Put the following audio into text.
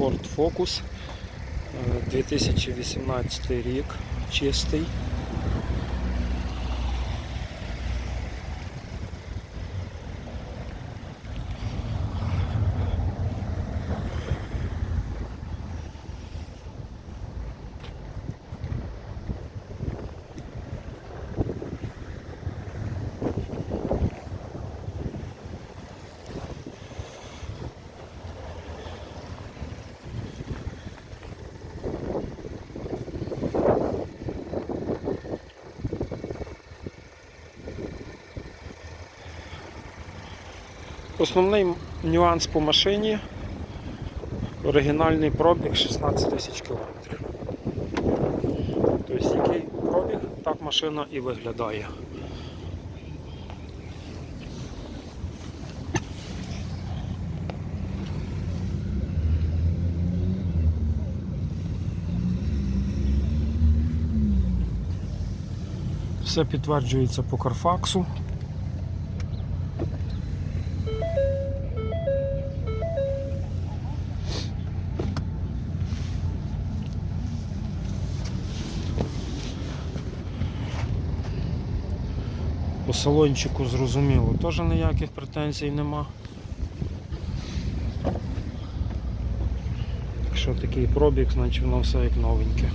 Ford Focus. Е, 2018 рік. Чистий. Основний нюанс по машині. Оригінальний пробіг 16 тисяч кілометрів. Тобто який пробіг, так машина і виглядає. Все підтверджується по Карфаксу. По салончику зрозуміло, теж ніяких претензій нема. Якщо такий пробіг, значить воно все як новеньке.